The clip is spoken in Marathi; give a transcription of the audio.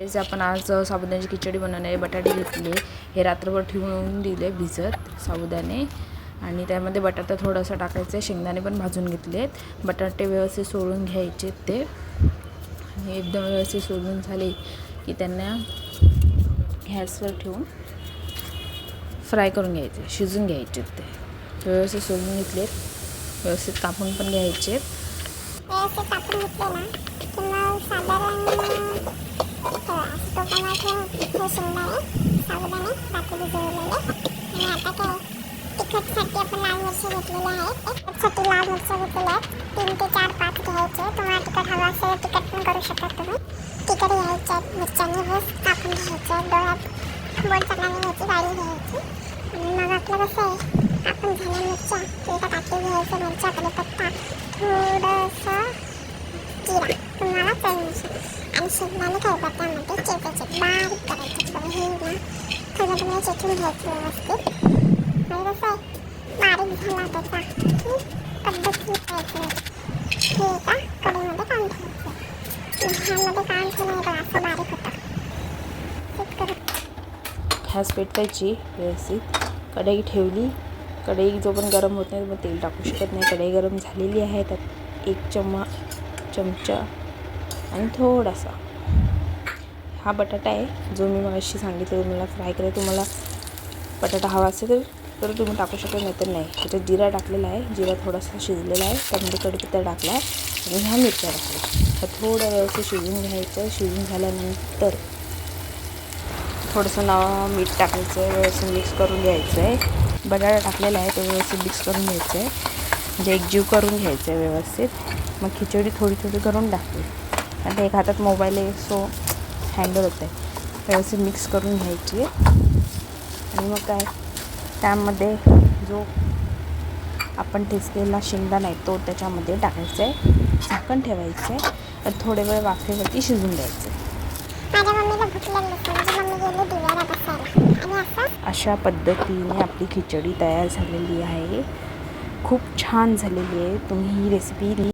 तेच आपण आज साबुदाण्याची खिचडी बनवणारे बटाटे घेतले हे रात्रभर ठेवून दिले भिजत साबुदाणे. आणि त्यामध्ये बटाटा थोडासा टाकायचा आहे शेंगदाणे पण भाजून घेतलेत. बटाटे व्यवस्थित सोडून घ्यायचे ते. आणि एकदम व्यवस्थित सोडून झाले की त्यांना गॅसवर ठेवून फ्राय करून घ्यायचे शिजून घ्यायचे ते. व्यवस्थित सोडून घेतलेत व्यवस्थित कापून पण घ्यायचे व्यवस्थित कापून घेतले ना की मग साधारण ठेवा असं हे शेंगदाणे साबुदाणे रात्री भिजवलेले आणि आता काय तिखटसाठी आपण लाल मिरची घेतलेल्या आहेत तिखटसाठी लाल मिरच्या घेतलेल्या आहेत तीन ते चार पाच घ्यायचे तुम्हाला तिखट हवं असेल तिखट पण करू शकता तुम्ही तिखट घ्यायच्या मिरच्यांनी कापून घ्यायच्या डोळ्यात बोट पकडण्याने घ्यायची गाडी घ्यायची मग आपलं कसं आहे आपण झाल्या मिरच्या ते एका घ्यायचं मिरच्या जिरा तुम्हाला चवीनुसार आणि शेंगदाणे खलबत्त्यामध्ये चेचायचे बारीक करायचे थोडं हे ना. खलबत्त्यामध्ये चेचून घ्यायचं व्यवस्थित. म्हणजे कसं आहे बारीक झाला त्याचा की पद्धतशीर करायचं हे एका कढईमध्ये काढून ठेवायचं. ह्यामध्ये काढून ठेवलं बघा असं बारीक होतं. गॅस पेटवायची व्यवस्थित कढई ठेवली. कढई जो पण गरम होत नाही मग तेल टाकू शकत नाही. कढई गरम झालेली आहे त्यात एक चम्मा चमचा आणि थोडासा हा बटाटा आहे जो मी मगाशी सांगितलं तुम्हाला फ्राय करायला तुम्हाला बटाटा हवा असेल तर तर तुम्ही टाकू शकत नाही तर नाही. त्याच्यात जिरा टाकलेला आहे जिरा थोडासा शिजलेला आहे त्यामध्ये कढीपत्ता टाकला आहे आणि ह्या मिरच्या टाकल्या तर थोडं व्यवस्थित शिजून घ्यायचं शिजून झाल्यानंतर थोडंसं नाव मीठ टाकायचं आहे व्यवस्थित मिक्स करून घ्यायचं आहे. बटाटा टाकलेला आहे तो व्यवस्थित मिक्स करून घ्यायचं आहे. म्हणजे एकजीव करून घ्यायचं आहे व्यवस्थित. मग खिचडी थोडी थोडी करून टाकते. आता एक हातात मोबाईल आहे सो हँडल होतं आहे व्यवस्थित मिक्स करून घ्यायची आणि मग काय त्यामध्ये जो आपण ठेचलेला शेंगदाणा आहे तो त्याच्यामध्ये टाकायचा आहे. झाकण ठेवायचं आहे. आणि थोडे वेळ वाफेवरती शिजून द्यायचं अशा पद्धतीने आपली खिचडी तयार झालेली आहे. खूप छान झालेली आहे. तुम्ही ही रेसिपी